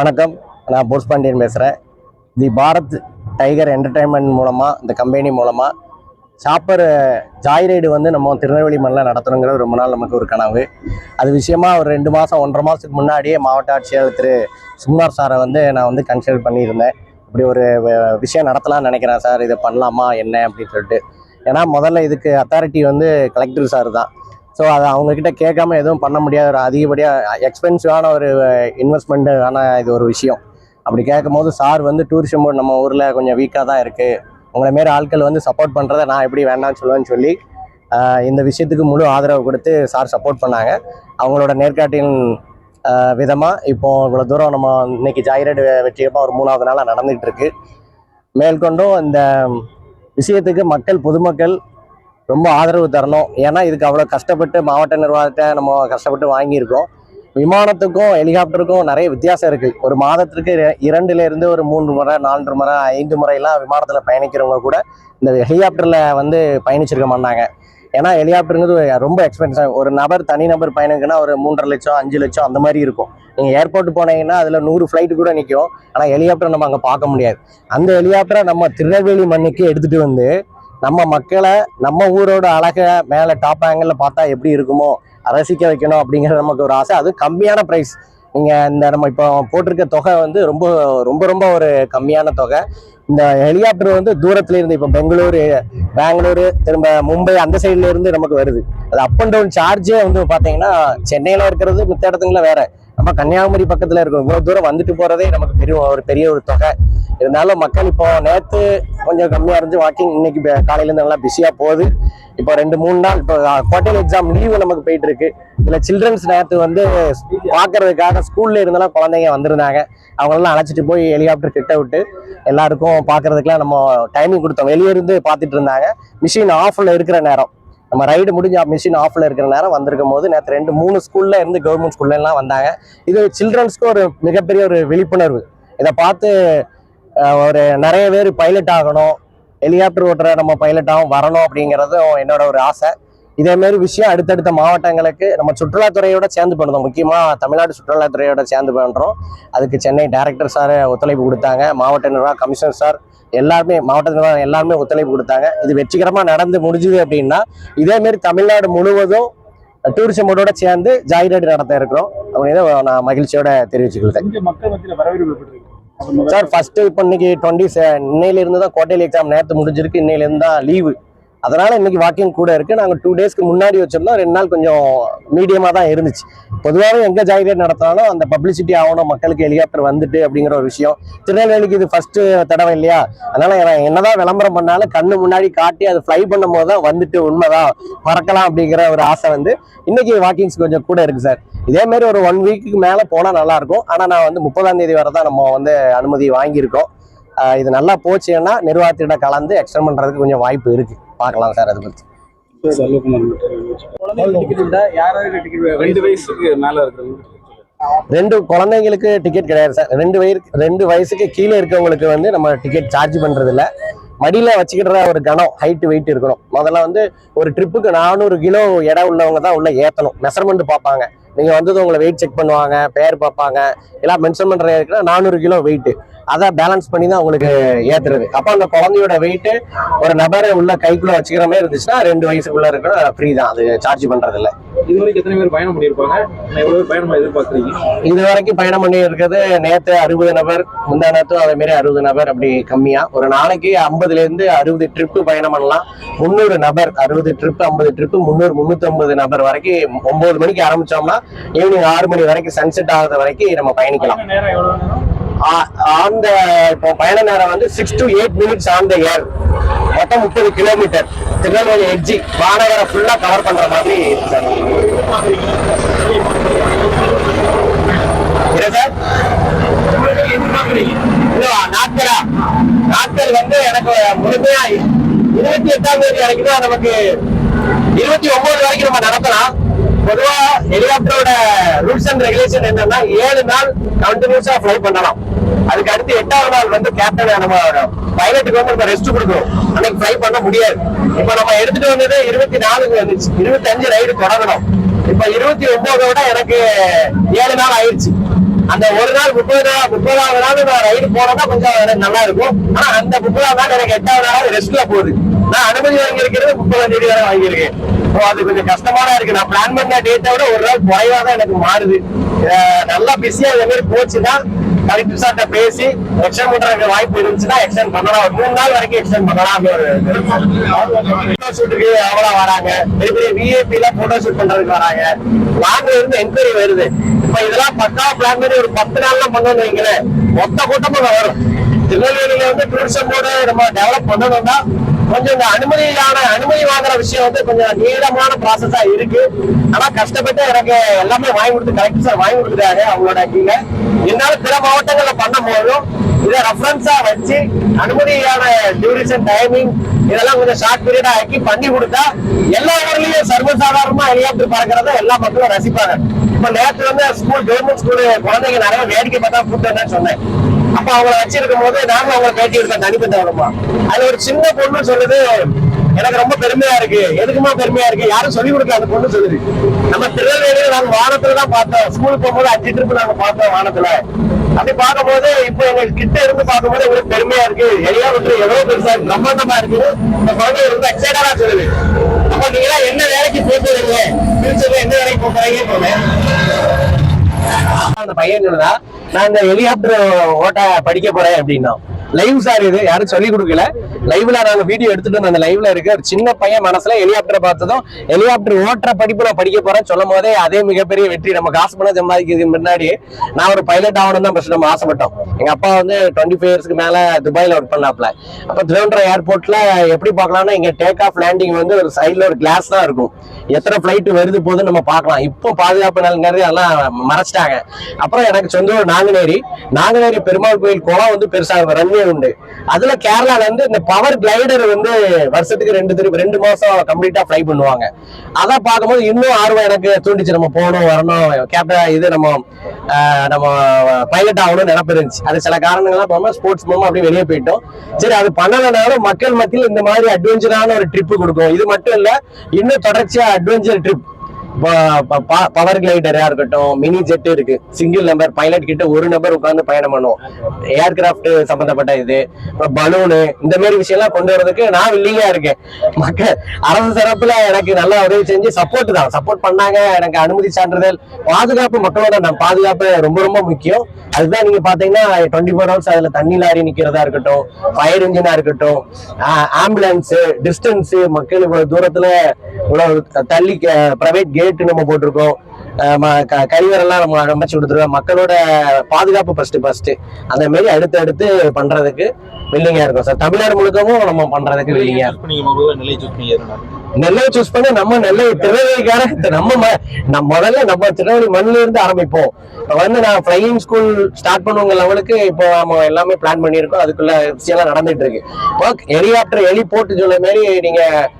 வணக்கம். நான் போர்ஸ் பாண்டியன் பேசுகிறேன் தி பாரத் டைகர் என்டர்டைன்மெண்ட் மூலமாக இந்த கம்பெனி மூலமாக சாப்பர் ஜாய் ரைடு வந்து நம்ம திருநெல்வேலி மண்ணில் நடத்தணுங்கிறது ரொம்ப நாள் நமக்கு ஒரு கனவு. அது விஷயமா ஒரு ரெண்டு மாதம் ஒன்றரை மாதத்துக்கு முன்னாடியே மாவட்ட ஆட்சியாளர் திரு சுகுமார் சாரை வந்து நான் வந்து கன்சல்ட் பண்ணியிருந்தேன். இப்படி ஒரு விஷயம் நடத்தலாம்னு நினைக்கிறேன் சார். இதை பண்ணலாமா என்ன அப்படின்னு சொல்லிட்டு. ஏன்னா முதல்ல இதுக்கு அத்தாரிட்டி வந்து கலெக்டர் சார் தான். ஸோ அதை அவங்கக்கிட்ட கேட்காம எதுவும் பண்ண முடியாத ஒரு அதிகப்படியாக எக்ஸ்பென்சிவான ஒரு இன்வெஸ்ட்மெண்ட்டு இது ஒரு விஷயம். அப்படி கேட்கும் போது சார் வந்து டூரிசம் போர்டு நம்ம ஊரில் கொஞ்சம் வீக்காக தான் இருக்குது உங்களை மாரி ஆட்கள் வந்து சப்போர்ட் பண்ணுறதை நான் எப்படி வேண்டாம்னு சொல்லுவேன்னு சொல்லி இந்த விஷயத்துக்கு முழு ஆதரவு கொடுத்து சார் சப்போர்ட் பண்ணாங்க. அவங்களோட நேர்காட்டியின் விதமாக இப்போ இவ்வளோ தூரம் நம்ம இன்னைக்கு ஜாயிரேடு வெற்றியமாக ஒரு மூணாவது நாளாக நடந்துகிட்டு இருக்கு. மேற்கொண்டும் இந்த விஷயத்துக்கு மக்கள் பொதுமக்கள் ரொம்ப ஆதரவு தரணும். ஏன்னா இதுக்கு அவ்வளோ கஷ்டப்பட்டு மாவட்ட நிர்வாகத்தை நம்ம கஷ்டப்பட்டு வாங்கியிருக்கோம். விமானத்துக்கும் ஹெலிகாப்டருக்கும் நிறைய வித்தியாசம் இருக்குது ஒரு மாதத்திற்கு இர- ஒரு மூன்று முறை நான்கு முறை ஐந்து முறையெல்லாம் விமானத்தில் பயணிக்கிறவங்க கூட இந்த ஹெலிகாப்டரில் வந்து பயணிச்சிருக்க மாட்டாங்க. ஏன்னா ஹெலிகாப்டருங்கிறது ரொம்ப எக்ஸ்பென்சிவ் ஒரு நபர் தனி நபர் பயணிக்குன்னா ஒரு மூன்றரை லட்சம் அஞ்சு லட்சம் அந்த மாதிரி இருக்கும். நீங்கள் ஏர்போர்ட் போனீங்கன்னா அதில் நூறு ஃப்ளைட்டு கூட நிற்கும் ஆனால் ஹெலிகாப்டர் நம்ம அங்கே பார்க்க முடியாது. அந்த ஹெலிகாப்டரை நம்ம திருநெல்வேலி மண்ணுக்கு எடுத்துகிட்டு வந்து நம்ம மக்களை நம்ம ஊரோட அழகை மேலே டாப் ஆங்கிளில் பார்த்தா எப்படி இருக்குமோ ரசிக்க வைக்கணும் அப்படிங்கிறது நமக்கு ஒரு ஆசை. அது கம்மியான ப்ரைஸ் நீங்கள் இந்த நம்ம இப்போ போட்டிருக்க தொகை வந்து ரொம்ப ரொம்ப ரொம்ப ஒரு கம்மியான தொகை. இந்த ஹெலிகாப்டர் வந்து தூரத்துல இருந்து இப்போ பெங்களூரு பெங்களூரு திரும்ப மும்பை அந்த சைடுல இருந்து நமக்கு வருது. அது அப் அண்ட் டவுன் சார்ஜே வந்து பார்த்தீங்கன்னா சென்னையில் இருக்கிறது மித்த இடத்துங்கள வேற. நம்ம கன்னியாகுமரி பக்கத்தில் இருக்கும். இவ்வளோ தூரம் வந்துட்டு போகிறதே நமக்கு பெரிய ஒரு பெரிய ஒரு தொகை. இருந்தாலும் மக்கள் இப்போ நேற்று கொஞ்சம் கம்மியாக இருந்துச்சு வாக்கிங் இன்னைக்கு காலையிலேருந்து நல்லா பிஸியாக போகுது. இப்போ ரெண்டு மூணு நாள் இப்போ குவார்டர் எக்ஸாம் லீவு நமக்கு போயிட்டு இருக்கு. இதில் சில்ட்ரன்ஸ் நேற்று வந்து பார்க்கறதுக்காக ஸ்கூல்ல இருந்தெல்லாம் குழந்தைங்க வந்திருந்தாங்க. அவங்களெல்லாம் அழைச்சிட்டு போய் ஹெலிகாப்டர் கிட்ட விட்டு எல்லாருக்கும் பார்க்கறதுக்குலாம் நம்ம டைமிங் கொடுத்தோம். வெளியே இருந்து பார்த்துட்டு இருந்தாங்க. மிஷின் ஆஃப்ல இருக்கிற நேரம். நம்ம ரைடு முடிஞ்ச மிஷின் ஆஃபில் இருக்கிற நேரம் வந்திருக்கும் போது நேற்று ரெண்டு மூணு ஸ்கூலில் இருந்து கவர்மெண்ட் ஸ்கூல்லலாம் வந்தாங்க. இது சில்ட்ரன்ஸ்க்கு ஒரு மிகப்பெரிய ஒரு விழிப்புணர்வு. இதை பார்த்து ஒரு நிறைய பேர் பைலட் ஆகணும் ஹெலிகாப்டர் ஓட்டுற நம்ம பைலட்டாகவும் வரணும் அப்படிங்கிறதும் என்னோட ஒரு ஆசை. இதே மாதிரி விஷயம் அடுத்தடுத்த மாவட்டங்களுக்கு நம்ம சுற்றுலாத்துறையோட சேர்ந்து பண்ணுறோம். முக்கியமாக தமிழ்நாடு சுற்றுலாத்துறையோட சேர்ந்து பண்ணுறோம். அதுக்கு சென்னை டைரக்டர் சார் ஒத்துழைப்பு கொடுத்தாங்க. மாவட்ட நிர்வாக கமிஷனர் சார் எல்லாருமே மாவட்ட நிர்வாகம் எல்லாருமே ஒத்துழைப்பு கொடுத்தாங்க. இது வெற்றிகரமாக நடந்து முடிஞ்சுது அப்படின்னா இதே மாதிரி தமிழ்நாடு முழுவதும் டூரிசம் போர்டோட சேர்ந்து ஜாய் ரைடு நடத்த இருக்கிறோம். அப்படின்னு நான் மகிழ்ச்சியோட தெரிவிச்சுக்கிறேன் சார் ஃபர்ஸ்ட் இப்போ இன்னைக்கு டுவெண்ட்டி இன்னையில இருந்து தான் குவார்டர்லி எக்ஸாம் நேற்று முடிஞ்சிருக்கு. இன்னையில இருந்து தான் லீவு அதனால இன்னைக்கு வாக்கிங் கூட இருக்கு. நாங்க டூ டேஸ்க்கு முன்னாடி வச்சிருந்தோம். ரெண்டு நாள் கொஞ்சம் மீடியமா தான் இருந்துச்சு. பொதுவாகவே எங்க ஜாகிரேட் நடத்தினாலும் அந்த பப்ளிசிட்டி ஆகணும் மக்களுக்கு ஹெலிகாப்டர் வந்துட்டு அப்படிங்கிற ஒரு விஷயம். திருநெல்வேலிக்கு இது ஃபர்ஸ்ட் தடவை இல்லையா? அதனால என்னதான் விளம்பரம் பண்ணாலும் கண்ணு முன்னாடி காட்டி அது ஃப்ளை பண்ணும் போது தான் வந்துட்டு உண்மைதான். பறக்கலாம் அப்படிங்கிற ஒரு ஆசை வந்து இன்னைக்கு வாக்கிங்ஸ் கொஞ்சம் கூட இருக்கு சார். இதே மாதிரி ஒரு ஒன் வீக்குக்கு மேல போனா நல்லா இருக்கும். ஆனா நான் வந்து முப்பதாம் தேதி வரை தான் நம்ம வந்து அனுமதி வாங்கியிருக்கோம். இது நல்லா போச்சுன்னா நிர்வாகத்திட கலந்து எக்ஸ்டெண்ட் பண்றதுக்கு கொஞ்சம் வாய்ப்பு இருக்கு. பார்க்கலாம் சார் அதை டிக்கெட் ரெண்டு வயசுக்கு மேல இருக்கிறவங்க ரெண்டு குழந்தைங்களுக்கு டிக்கெட் கிடையாது சார். ரெண்டு வயசு ரெண்டு வயசுக்கு கீழே இருக்கவங்களுக்கு வந்து நம்ம டிக்கெட் சார்ஜ் பண்றது இல்ல மடியில வச்சுக்கிற ஒரு கனம் ஹைட் வெயிட் இருக்கணும். முதல்ல வந்து ஒரு ட்ரிப்புக்கு நானூறு கிலோ எடை உள்ளவங்க தான் உள்ள ஏத்தணும். மெஷர்மெண்ட் பார்ப்பாங்க. நீங்க வந்தது உங்களை வெயிட் செக் பண்ணுவாங்க பேர் பார்ப்பாங்க. எல்லாம் மென்ஷன் பண்ற இருக்குன்னா நானூறு கிலோ வெயிட் அதை பேலன்ஸ் பண்ணி தான் உங்களுக்கு ஏத்துறது. அப்போ அந்த குழந்தையோட வெயிட் ஒரு நபரை உள்ள கைக்குள்ள வச்சுக்கிற மாதிரி இருந்துச்சுன்னா ரெண்டு வயசுக்குள்ள இருக்கிற ஃப்ரீ தான். அது சார்ஜ் பண்றது இல்ல இது வரைக்கும் எத்தனை பேர் பயணம் பண்ணியிருப்பாங்க? எவ்வளவு பேர் பயணம் எதிர்பார்க்குறீங்க? இது வரைக்கும் பயணம் பண்ணி இருக்கிறது நேத்து அறுபது நபர் முந்தா நேரத்தும் அதே மாதிரி அறுபது நபர் அப்படி கம்மியா. ஒரு நாளைக்கு ஐம்பதுல இருந்து அறுபது ட்ரிப்பு பயணம் பண்ணலாம். முந்நூறு நபர் அறுபது ட்ரிப் ஐம்பது ட்ரிப்பு முந்நூறு முந்நூத்தி ஐம்பது நபர் வரைக்கும் ஒன்பது மணிக்கு ஆரம்பிச்சோம்னா ஈவினிங் ஆறு மணி வரைக்கும் சன்செட் ஆகுற வரைக்கும் நம்ம பயணிக்கலாம். பயண அந்த இப்போ பயண நேரம் வந்து six to eight minutes on the air மொத்தம் முப்பது கிலோமீட்டர் திருநெல்வேலி எட்ஜி மாநகரை ஃபுல்லா கவர் பண்ற மாதிரி சார் என்ன சார் நாட்களா நாட்கள் வந்து எனக்கு முழுமையா இருபத்தி எட்டாம் தேதி வரைக்கும் நமக்கு இருபத்தி ஒன்பது வரைக்கும் நம்ம நடத்தலாம். பொதுவா ஹெலிகாப்டரோட ரூல்ஸ் அண்ட் ரெகுலேஷன் என்னன்னா ஏழு நாள் கண்டினியூஸா ஃப்ளை பண்ணலாம். அதுக்கு அடுத்து எட்டாவது நாள் வந்து கேப்டன் நம்ம பைலட்டுக்கு வந்து நம்ம ரெஸ்ட் கொடுக்கணும். அன்னைக்கு ஃப்ளை பண்ண முடியாது. இப்ப நம்ம எடுத்துட்டு வந்தது இருபத்தி நாலுக்கு வந்துச்சு. இருபத்தி அஞ்சு ரைடு தொடங்கணும். இப்ப இருபத்தி ஒன்பதோட எனக்கு ஏழு நாள் ஆயிடுச்சு அந்த ஒரு நாள் முப்பது நாள் முப்பதாவது நாள் நான் ரைடு போனோம்னா கொஞ்சம் எனக்கு நல்லா இருக்கும். ஆனா அந்த முப்பதாவது நாள் எனக்கு எட்டாவது நாள் ரெஸ்ட்ல போகுது. நான் அனுமதி வாங்கியிருக்கிறது முப்பதாம் தேதி வரை வாங்கியிருக்கேன். ஸோ அது கொஞ்சம் கஷ்டமான இருக்கு. நான் பிளான் பண்ண டேட்டை விட ஒரு நாள் குறைவா தான் எனக்கு மாறுது. நல்லா பிஸியா இந்த மாதிரி போச்சுன்னா கலெக்டர் சார்ட்ட பேசி எக்ஸ்டெண்ட் பண்றதுக்கு வாய்ப்பு இருந்துச்சுன்னா எக்ஸ்டெண்ட் பண்ணலாம். ஒரு மூணு நாள் வரைக்கும் எக்ஸ்டெண்ட் பண்ணலாம் ஒரு போட்டோ ஷூட்டுக்கு அவ்வளவு வராங்க. பெரிய பெரிய விஐபி எல்லாம் போட்டோ ஷூட் பண்றதுக்கு வராங்க. லாங்ல இருந்து என்கொயரி வருது. இப்ப இதெல்லாம் பக்கா பிளான் பண்ணி ஒரு பத்து நாள்ல பண்ணணும் வைங்களேன். மொத்த கூட்டமும் வரும். திருநெல்வேலியில வந்து டூரிசம் போர்டு நம்ம டெவலப் பண்ணணும்னா கொஞ்சம் இந்த அனுமதியான அனுமதி வாங்குற விஷயம் வந்து கொஞ்சம் நீளமான ப்ராசஸா இருக்கு. ஆனா கஷ்டப்பட்டு எனக்கு எல்லாமே வாங்கி கொடுத்து கலெக்டர் சார் வாங்கி கொடுத்துட்டாரு அவங்களோட கீழே. இருந்தாலும் பிற மாவட்டங்கள்ல பண்ணும் போதும் இதை ரெஃபரன்ஸா வச்சு அனுமதியான டியூரேஷன் டைமிங் இதெல்லாம் கொஞ்சம் ஷார்ட் பீரியடா ஆக்கி பண்ணி கொடுத்தா எல்லா ஊர்லயும் சர்வசாதாரணமா ஹெலிகாப்டர் பறக்கிறத எல்லா மக்களும் ரசிப்பாங்க. இப்ப நேற்று வந்து ஸ்கூல் கவர்மெண்ட் ஸ்கூல் குழந்தைங்க நிறைய வேடிக்கை பார்த்தா கூப்பிட்டு சொன்னேன். அப்ப அவங்கள வச்சிருக்கும் போது நாங்களும் அவங்களை பேட்டி எடுத்தேன் தனிப்பட்ட அது ஒரு சின்ன பொண்ணு சொல்லுது எனக்கு ரொம்ப பெருமையா இருக்கு. எதுக்குமா பெருமையா இருக்கு? யாரும் சொல்லி கொடுக்க அந்த பொண்ணு சொல்லுது. நம்ம திருநெல்வேலியில நாங்க வானத்துல தான் பார்த்தோம். ஸ்கூல் போகும்போது அஞ்சு ட்ரிப் நாங்க பார்த்தோம் வானத்துல. அப்படி பார்க்கும்போது இப்போ எங்களுக்கு கிட்ட இருந்து பார்க்கும்போது எங்களுக்கு பெருமையா இருக்கு. ஹெலிகாப்டர் எவ்வளவு பெருசா இருக்கு. பிரம்மாண்டமா இருக்கு. இந்த குழந்தை ரொம்ப எக்ஸைட்டடா சொல்லுது. அப்ப நீங்க என்ன வேலைக்கு போட்டுறீங்க ஃபியூச்சர்ல என்ன வேலைக்கு போறீங்கன்னு போங்க அந்த பையன் சொன்னதா நான் இந்த ஹெலிகாப்டர் ஓட்ட படிக்க போறேன் அப்படின்னா. லைவ் சார் இது யாரும் சொல்லி கொடுக்கல. லைவ்ல நாங்க வீடியோ எடுத்துட்டு அந்த லைவ்ல இருக்கு. ஒரு சின்ன பையன் மனசுல ஹெலிகாப்டர் பார்த்ததும் ஹெலிகாப்டர் ஓட்டுற படிப்பு நான் படிக்க போறேன் சொல்லும் போதே அதே மிகப்பெரிய வெற்றி. நம்ம காசு பண்ண சம்பாதிக்கிறது முன்னாடி நான் ஒரு பைலட் ஆகணும் தான் ஃபர்ஸ்ட் நம்ம ஆசைப்பட்டோம். எங்க அப்பா வந்து டுவெண்ட்டி ஃபைவ் இயர்ஸ்க்கு மேல துபாயில ஒர்க் பண்ணாப்ல அப்ப திருவனந்தபுரம் ஏர்போர்ட்ல எப்படி பார்க்கலாம்னா இங்க டேக் ஆஃப் லேண்டிங் வந்து ஒரு சைடுல ஒரு கிளாஸ் தான் இருக்கும். எத்தனை ஃப்ளைட்டு வருது போகுதுன்னு நம்ம பார்க்கலாம். இப்போ பாதுகாப்பு நல நிறைய எல்லாம் மறைச்சிட்டாங்க. அப்புறம் எனக்கு சொந்த ஊர் நாங்குநேரி. நாங்குநேரி பெருமாள் கோயில் குளம் வந்து பெருசாக ரன்வே உண்டு. அதுல கேரளால இருந்து இந்த பவர் கிளைடர் வந்து வருஷத்துக்கு ரெண்டு திருப்பி ரெண்டு மாசம் கம்ப்ளீட்டா ஃப்ளை பண்ணுவாங்க. அதை பார்க்கும்போது இன்னும் ஆர்வம் எனக்கு தூண்டிச்சு. நம்ம போகணும் வரணும் கேப்டன் இது நம்ம நம்ம பைலட் ஆகணும்னு நினப்பு இருந்துச்சு. அது சில காரணங்கள்லாம் போகாம ஸ்போர்ட்ஸ் மூலமா அப்படியே வெளியே போயிட்டோம். சரி அது பண்ணலனாலும் மக்கள் மத்தியில் இந்த மாதிரி அட்வென்ச்சரான ஒரு ட்ரிப் கொடுக்கும். இது மட்டும் இல்ல இன்னும் தொடர்ச்சியா அட்வென்ச்சர் ட்ரிப் பவர் கிளைடரா இருக்கட்டும் மினி ஜெட் இருக்கு. சிங்கிள் நம்பர் பைலட் கிட்ட ஒரு நம்பர் உட்காந்து பயணம் பண்ணுவோம். ஏர்கிராஃப்ட் சம்பந்தப்பட்ட இது பலூனு இந்த மாதிரி விஷயம் எல்லாம் கொண்டு வரதுக்கு நான் வில்லிங்கா இருக்கேன். மக்கள் அரசு தரப்புல எனக்கு நல்லா உதவி செஞ்சு சப்போர்ட் தான். சப்போர்ட் பண்ணாங்க எனக்கு அனுமதி சான்றிதழ். பாதுகாப்பு மக்களோட நான் பாதுகாப்பு ரொம்ப ரொம்ப முக்கியம். அதுதான் நீங்க பாத்தீங்கன்னா டுவெண்ட்டி ஃபோர் ஹவர்ஸ் அதுல தண்ணி லாரி நிக்கிறதா இருக்கட்டும் ஃபயர் இன்ஜினா இருக்கட்டும் ஆம்புலன்ஸ் டிஸ்டன்ஸ் மக்கள் இவ்வளவு தூரத்துல இவ்வளவு தள்ளி பிரைவேட் கேட் நம்ம போட்டிருக்கோம். அஹ் ம- க- கழிவறைல்லாம் நம்ம அமைச்சு கொடுத்துருக்கோம். மக்களோட பாதுகாப்பு ஃபர்ஸ்ட் ஃபர்ஸ்ட் அந்த மாதிரி அடுத்து அடுத்து பண்றதுக்கு வில்லிங்கா இருக்கும். சார் தமிழ்நாடு முழுக்கவும் நம்ம பண்றதுக்கு வில்லிங்கா நெல்லை சூஸ் பண்ண நம்ம நெல்லை திருநெல்வேலிக்கார நம்ம நம்ம முதல்ல நம்ம திருநெல்வேலி மண்ணில இருந்து ஆரம்பிப்போம் வந்து நான் ஃபிளையிங் ஸ்கூல் ஸ்டார்ட் பண்ணுவங்க லெவலுக்கு இப்போ நம்ம எல்லாமே பிளான் பண்ணியிருக்கோம். அதுக்குள்ள விஷயம்லாம் நடந்துட்டு இருக்கு. இப்போ ஹெலிகாப்டர் ஹெலிபோர்ட் சொல்ல மாதிரி நீங்க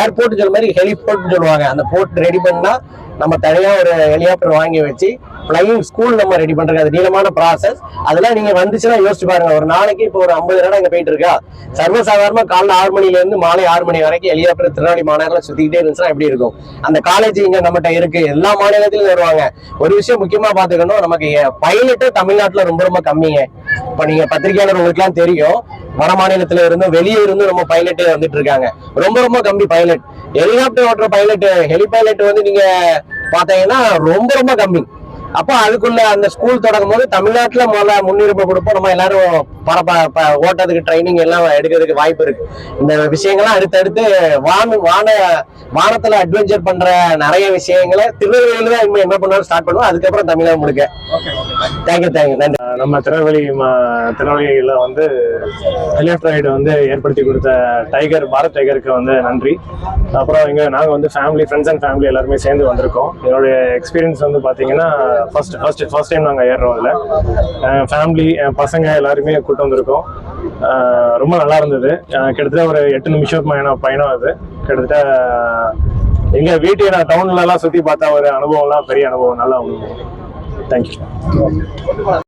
ஏர்போர்ட் சொல்ல மாதிரி ஹெலிபோர்ட்னு சொல்லுவாங்க. அந்த போர்ட் ரெடி பண்ணால் நம்ம தனியாக ஒரு ஹெலிகாப்டர் வாங்கி வச்சு ஃப்ளையிங் ஸ்கூல் நம்ம ரெடி பண்ணுறது அது நீளமான ப்ராசஸ் அதெல்லாம் நீங்கள் வந்துச்சுன்னா யோசிச்சு பாருங்க. ஒரு நாளைக்கு இப்போ ஒரு ஐம்பது இடம் இங்கே போயிட்டு இருக்கா? சர்வசாதாரணமாக காலைல ஆறு மணிலேருந்து மாலை ஆறு மணி வரைக்கும் ஹெலிகாப்டர் திருநாளி மாநகரில் சுற்றிக்கிட்டே இருந்துச்சுன்னா எப்படி இருக்கும்? அந்த காலேஜ் இங்கே நம்மகிட்ட இருக்கு. எல்லா மாநிலத்திலும் வருவாங்க. ஒரு விஷயம் முக்கியமாக பார்த்துக்கணும். நமக்கு பைலட்டு தமிழ்நாட்டில் ரொம்ப ரொம்ப கம்மிங்க. இப்போ நீங்கள் பத்திரிகையாளர் உங்களுக்குலாம் தெரியும். வட மாநிலத்துல இருந்தும் வெளியே இருந்தும் நம்ம பைலட்டே வந்துட்டு இருக்காங்க. ரொம்ப ரொம்ப கம்மி பைலட் ஹெலிகாப்டர் ஓட்டுற பைலட் ஹெலி பைலட் வந்து நீங்க பாத்தீங்கன்னா ரொம்ப ரொம்ப கம்மி. அப்போ அதுக்குள்ள அந்த ஸ்கூல் தொடங்கும் போது தமிழ்நாட்டுல முதல்ல முன்னுரிமை கொடுப்போம். நம்ம எல்லாரும் பரப்ப ஓட்டத்துக்கு ட்ரைனிங் எல்லாம் எடுக்கிறதுக்கு வாய்ப்பு இருக்கு. இந்த விஷயங்கள்லாம் அடுத்தடுத்து வான வான வானத்துல அட்வென்ச்சர் பண்ற நிறைய விஷயங்களை திருநெல்வேலியில தான் என்ன பண்ணாலும் ஸ்டார்ட் பண்ணுவோம். அதுக்கப்புறம் தமிழகம் முழுக்க. தேங்க்யூ தேங்க்யூ நன்றி. நம்ம திருநெல்வேலி திருநெல்வேலியில வந்து ஹெலிகாப்டர் ரைடு வந்து ஏற்படுத்தி கொடுத்த டைகர் பாரத் டைகருக்கு வந்து நன்றி. அப்புறம் இங்க நாங்க வந்து ஃபேமிலி ஃப்ரெண்ட்ஸ் அண்ட் ஃபேமிலி எல்லாருமே சேர்ந்து வந்திருக்கோம். என்னுடைய எக்ஸ்பீரியன்ஸ் வந்து பாத்தீங்கன்னா ஃபர்ஸ்ட் ஃபர்ஸ்ட் ஃபர்ஸ்ட் டைம் நாங்கள் ஏறுறோம் அதுல. ஃபேமிலி பசங்க எல்லாருமே கூட்டு வந்திருக்கோம். ரொம்ப நல்லா இருந்தது. கிட்டத்தட்ட ஒரு எட்டு நிமிஷம் பயணம் பயணம் அது. கிட்டத்தட்ட எங்க வீட்டை நான் டவுன்லலாம் சுற்றி பார்த்தா ஒரு அனுபவம்லாம் பெரிய அனுபவம். நல்ல அனுபவம் தேங்க்யூ